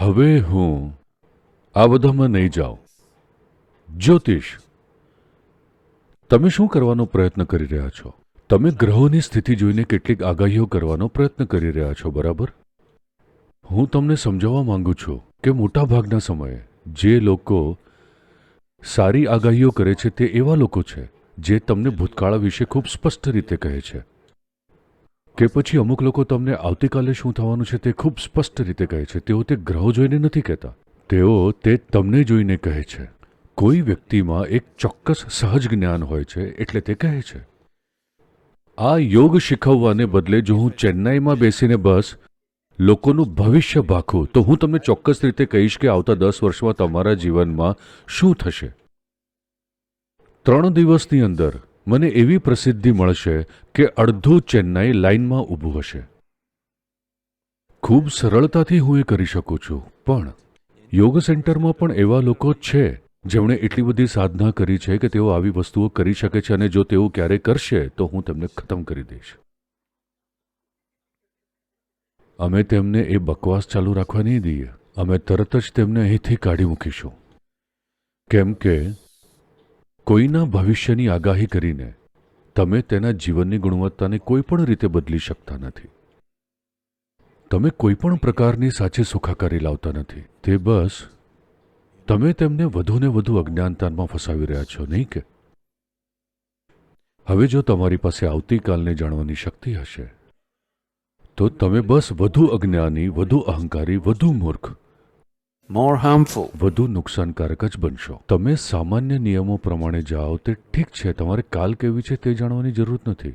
હવે હું આ બધામાં નહીં જાઉં. જ્યોતિષ, તમે શું કરવાનો પ્રયત્ન કરી રહ્યા છો? તમે ગ્રહોની સ્થિતિ જોઈને કેટલીક આગાહીઓ કરવાનો પ્રયત્ન કરી રહ્યા છો, બરાબર? હું તમને સમજાવવા માંગુ છું કે મોટાભાગના સમયે જે લોકો સારી આગાહીઓ કરે છે તે એવા લોકો છે જે તમને ભૂતકાળ વિશે ખૂબ સ્પષ્ટ રીતે કહે છે. કે પછી અમુક લોકો તમને આવતીકાલે શું થવાનું છે તે ખૂબ સ્પષ્ટ રીતે કહે છે. તેઓ તે ગ્રહો જોઈને નથી કહેતા. તેઓ તે તમને જોઈને કહે છે. કોઈ વ્યક્તિમાં એક ચોક્કસ સહજ જ્ઞાન હોય છે એટલે તે કહે છે. આ યોગ શીખવવાને બદલે જો હું ચેન્નાઈમાં બેસીને બસ, લોકોનું ભવિષ્ય ભાખું, તો હું તમને ચોક્કસ રીતે કહીશ કે આવતા દસ વર્ષમાં તમારા જીવનમાં શું થશે. ત્રણ દિવસની અંદર મને એવી પ્રસિદ્ધિ મળશે કે અડધું ચેન્નાઈ લાઇનમાં ઊભું હશે. ખૂબ સરળતાથી હું એ કરી શકું છું, પણ યોગ સેન્ટરમાં પણ એવા લોકો છે, જેમણે એટલી બધી સાધના કરી છે કે તેઓ આવી વસ્તુઓ કરી શકે છે અને જો તેઓ ક્યારે કરશે, તો હું તેમને ખતમ કરી દઈશ. અમે તેમને એ બકવાસ ચાલુ રાખવા નહીં દઈએ. અમે તરત જ તેમને અહીંથી કાઢી મૂકીશું. કેમ કે કોઈના ભવિષ્યની આગાહી કરીને તમે તેના જીવનની ગુણવત્તાને કોઈ પણ રીતે બદલી શકતા નથી. તમે કોઈ પણ પ્રકારની સાચી સુખાકારી લાવતા નથી. તે બસ, તમે તેમને વધુને વધુ અજ્ઞાનતામાં ફસાવી રહ્યા છો, નહીં કે? હવે જો તમારી પાસે આવતીકાલને જાણવાની શક્તિ હશે, તો તમે બસ વધુ અજ્ઞાની, વધુ અહંકારી, વધુ મૂર્ખ. More harmful. વધુ નુકસાનકારક જ બનશો. તમે સામાન્ય નિયમો પ્રમાણે જાઓ તે ઠીક છે. તમારે કાલ કેવી છે તે જાણવાની જરૂર નથી.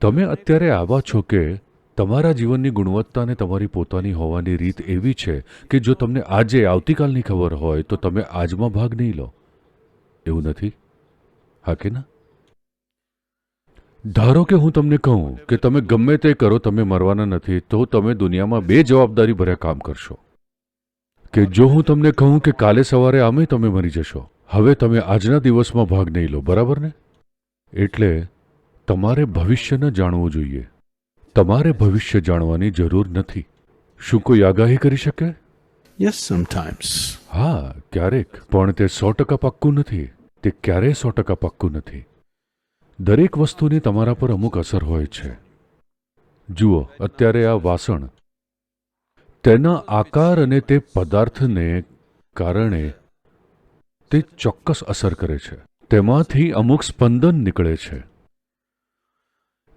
તમે અત્યારે આવા છો કે તમારા જીવનની ગુણવત્તાને તમારી પોતાની હોવાની રીત એવી છે કે જો તમને આજે આવતીકાલની ખબર હોય તો તમે આજમાં ભાગ નહીં લો. એવું નથી? હા કે ના? ધારો કે હું તમને કહું કે તમે ગમે તે કરો, તમે મરવાના નથી, તો તમે દુનિયામાં બે જવાબદારી ભર્યા કામ કરશો. કે જો હું તમને કહું કે કાલે સવારે આમે તમે મરી જશો હવે તમે આજના દિવસમાં ભાગ નહીં લો બરાબર ને? એટલે તમારે ભવિષ્ય ન જાણવું જોઈએ. તમારે ભવિષ્ય જાણવાની જરૂર નથી. શું કોઈ આગાહી કરી શકે? Yes sometimes. હા ક્યારેક. પણ તે સો ટકા પાક્કું નથી. તે ક્યારેય સો ટકા પાક્કું નથી. દરેક વસ્તુની તમારા પર અમુક અસર હોય છે. જુઓ અત્યારે આ વાસણ તેના આકાર અને તે પદાર્થને કારણે તે ચોક્કસ અસર કરે છે. તેમાંથી અમુક સ્પંદન નીકળે છે.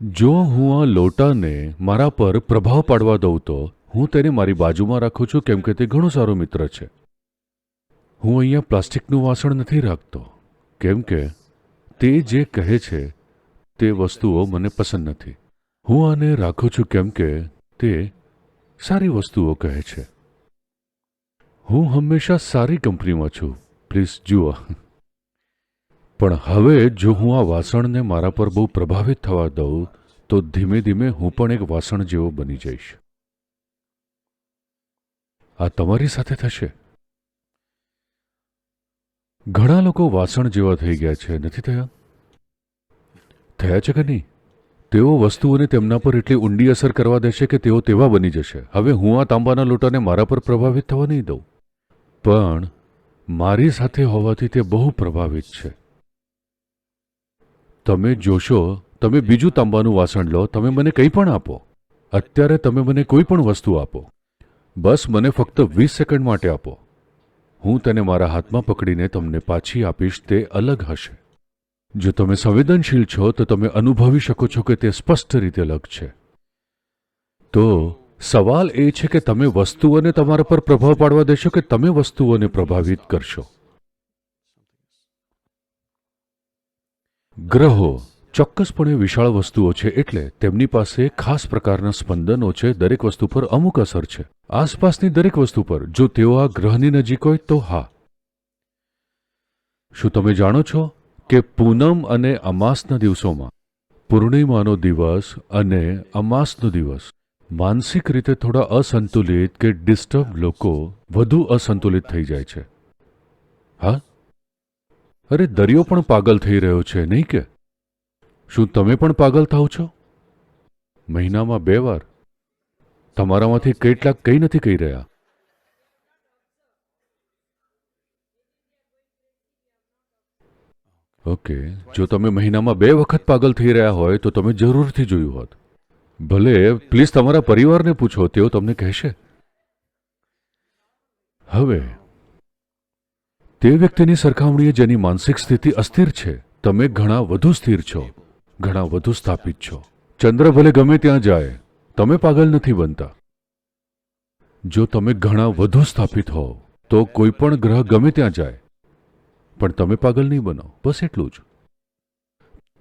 જો હું આ લોટાને મારા પર પ્રભાવ પાડવા દઉં તો હું તેને મારી બાજુમાં રાખું છું, કેમ કે તે ઘણો સારો મિત્ર છે. હું અહીંયા પ્લાસ્ટિકનું વાસણ નથી રાખતો, કેમ કે તે જે કહે છે તે વસ્તુઓ મને પસંદ નથી. હું આને રાખું છું, કેમ કે તે સારી વસ્તુઓ કહે છે. હું હંમેશા સારી કંપનીમાં છું. પ્લીઝ, જુઓ. પણ હવે જો હું આ વાસણને મારા પર બહુ પ્રભાવિત થવા દઉં, તો ધીમે ધીમે હું પણ એક વાસણ જેવો બની જઈશ. આ તમારી સાથે થશે. ઘણા લોકો વાસણ જેવા થઈ ગયા છે. નથી થયા? થયા છે કે નહીં? તેઓ વસ્તુઓને તેમના પર એટલી ઊંડી અસર કરવા દેશે કે તેઓ તેવા બની જશે. હવે હું આ તાંબાના લોટાને મારા પર પ્રભાવિત થવા નહીં દઉં. પણ મારી સાથે હોવાથી તે બહુ પ્રભાવિત છે. તમે જોશો, તમે બીજું તાંબાનું વાસણ લો, તમે મને કંઈ પણ આપો. અત્યારે તમે મને કોઈ પણ વસ્તુ આપો. બસ મને ફક્ત વીસ સેકન્ડ માટે આપો. હું તેને મારા હાથમાં પકડીને તમને પાછી આપીશ, તે અલગ હશે. જો તમે સંવેદનશીલ છો, તો તમે અનુભવી શકો છો કે તે સ્પષ્ટ રીતે અલગ છે. તો, સવાલ એ છે કે તમે વસ્તુઓને તમારા પર પ્રભાવ પાડવા દેશો કે તમે વસ્તુઓને પ્રભાવિત કરશો? ગ્રહો ચોક્કસપણે વિશાળ વસ્તુઓ છે એટલે તેમની પાસે ખાસ પ્રકારના સ્પંદનો છે, દરેક વસ્તુ પર અમુક અસર છે. આસપાસની દરેક વસ્તુ પર, જો તેઓ આ ગ્રહની નજીક હોય તો હા. શું તમે જાણો છો? કે પૂનમ અને અમાસના દિવસોમાં પૂર્ણિમાનો દિવસ અને અમાસનો દિવસ માનસિક રીતે થોડા અસંતુલિત કે ડિસ્ટર્બ લોકો વધુ અસંતુલિત થઈ જાય છે. હા? અરે, દરિયો પણ પાગલ થઈ રહ્યો છે, નહીં કે? શું તમે પણ પાગલ થાવ છો? મહિનામાં બે વાર. તમારામાંથી કેટલાક કંઈ નથી કહી રહ્યા. ઓકે, જો તમે મહિનામાં બે વખત પાગલ થઈ રહ્યા હોય, તો તમે જરૂરથી જોયું હોત. ભલે, પ્લીઝ તમારા પરિવારને પૂછો, તેઓ તમને કહેશે. હવે, તે વ્યક્તિની સરખામણીએ જેની માનસિક સ્થિતિ અસ્થિર છે, તમે ઘણા વધુ સ્થિર છો, ઘણા વધુ સ્થાપિત છો. ચંદ્ર ભલે ગમે ત્યાં જાય, તમે પાગલ નથી બનતા. જો તમે ઘણા વધુ સ્થાપિત હો તો કોઈ પણ ગ્રહ ગમે ત્યાં જાય પણ તમે પાગલ નહીં બનો. બસ એટલું જ.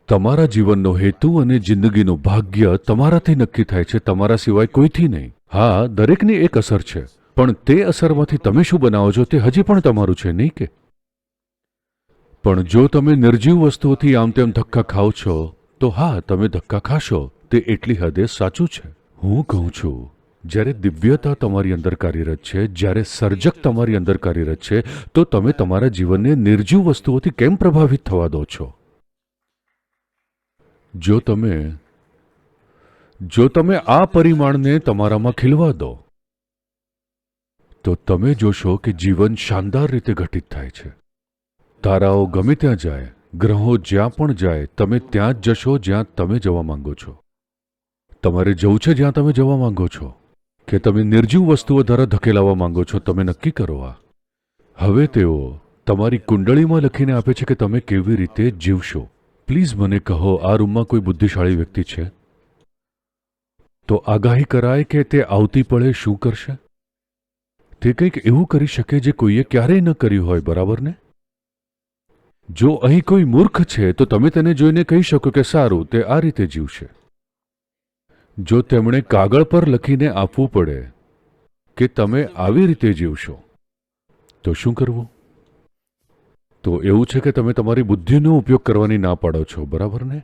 તમારા જીવનનો હેતુ અને જિંદગીનું ભાગ્ય તમારાથી નક્કી થાય છે, તમારા સિવાય કોઈથી નહીં. હા, દરેકની એક અસર છે. પણ તે અસરમાંથી તમે શું બનાવો છો તે હજી પણ તમારું છે, નહીં કે? પણ જો તમે નિર્જીવ વસ્તુઓથી આમ તેમ ધક્કા ખાઓ છો, તો હા, તમે ધક્કા ખાશો. તે એટલી હદે સાચું છે. હું કહું છું જ્યારે દિવ્યતા તમારી અંદર કાર્યરત છે, જ્યારે સર્જક તમારી અંદર કાર્યરત છે, તો તમે તમારા જીવનને નિર્જીવ વસ્તુઓથી કેમ પ્રભાવિત થવા દો છો? જો તમે જો તમે આ પરિમાણને તમારામાં ખીલવા દો, તો તમે જોશો કે જીવન શાનદાર રીતે ઘટિત થાય છે. તારાઓ ગમે ત્યાં જાય, ગ્રહો જ્યાં પણ જાય, તમે ત્યાં જ જશો જ્યાં તમે જવા માંગો છો. તમારે જવું છે જ્યાં તમે જવા માંગો છો. કે તમે નિર્જીવ વસ્તુઓ દ્વારા ધકેલાવા માંગો છો, તમે નક્કી કરો આ. હવે તેઓ તમારી કુંડળીમાં લખીને આપે છે કે તમે કેવી રીતે જીવશો. પ્લીઝ મને કહો, આ રૂમમાં કોઈ બુદ્ધિશાળી વ્યક્તિ છે? તો આગાહી કરાય કે તે આવતી પળે શું કરશે? તે કંઈક એવું કરી શકે જે કોઈએ ક્યારેય ન કર્યું હોય, બરાબર ને? જો અહીં કોઈ મૂર્ખ છે, તો તમે તેને જોઈને કહી શકો કે સારું, તે આ રીતે જીવશે. જો તેમણે કાગળ પર લખીને આપવું પડે કે તમે આવી રીતે જીવશો, તો શું કરવું? તો એવું છે કે તમે તમારી બુદ્ધિનો ઉપયોગ કરવાની ના પાડો છો, બરાબર ને?